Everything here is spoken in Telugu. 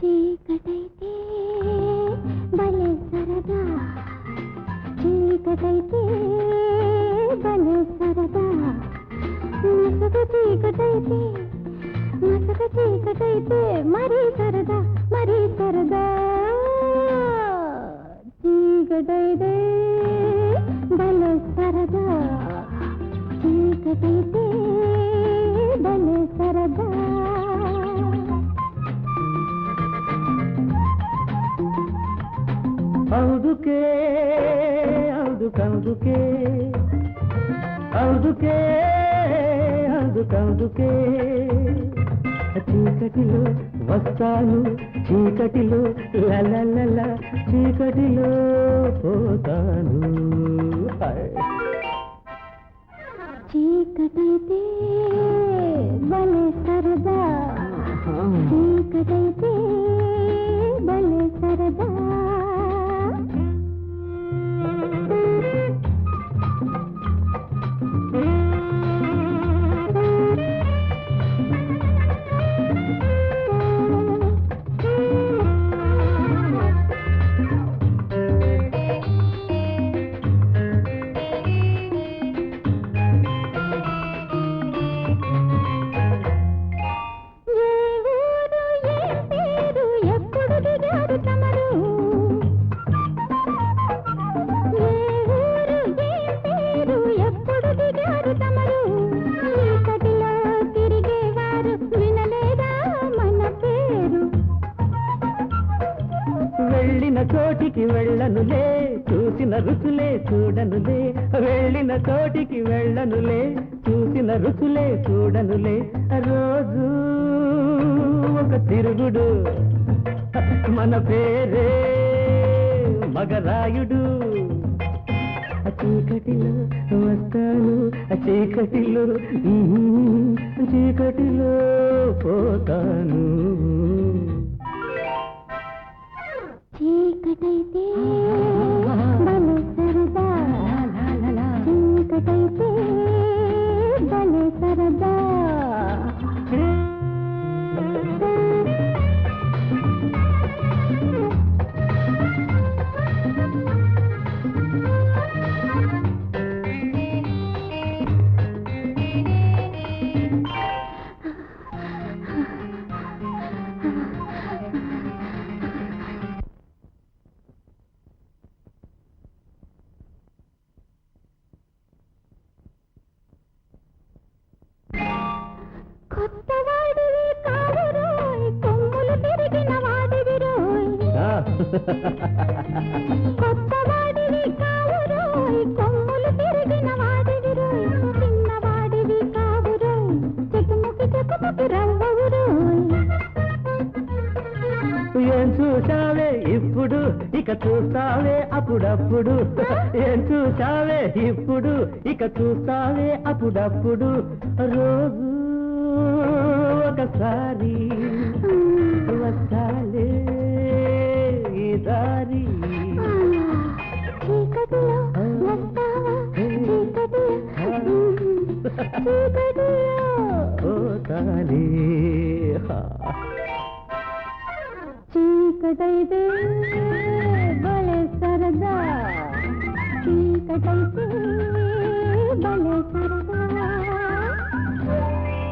చీకటైతే భలే సరదా. చీకటైతే భలే సరదా మసక చీకటైతే చీకటైతే మరీ సరదా మరీ సరదా. చీకటైతే భలే సరదా. చీకటైతే భలే సరదా. అందుకే అందుకందుకే అందుకే అందుకందుకే చీకటిలో వస్తాను చీకటిలో లలలల చీకటిలో పోతాను. చీకటైతే భలే సరదా. చీకటైతే భలే సరదా. చోటికి వెళ్ళనులే చూసిన రుచులే చూడనులే వెళ్ళిన చోటికి వెళ్ళనులే చూసిన రుచులే చూడనులే. రోజు ఒక తిరుగుడు మన పేరే మగరాయుడు. ఆ చీకటిలో వస్తాను ఆ చీకటిలో చీకటిలో పోతాను. చీకటైతే భలే సరదా. ఏం చూసావే ఇప్పుడు? ఇక చూస్తావే అప్పుడప్పుడు. ఏం చూసావే ఇప్పుడు? ఇక చూస్తావే అప్పుడప్పుడు. రోజు ఒకసారి వస్తాలే దారి. చీకటైతే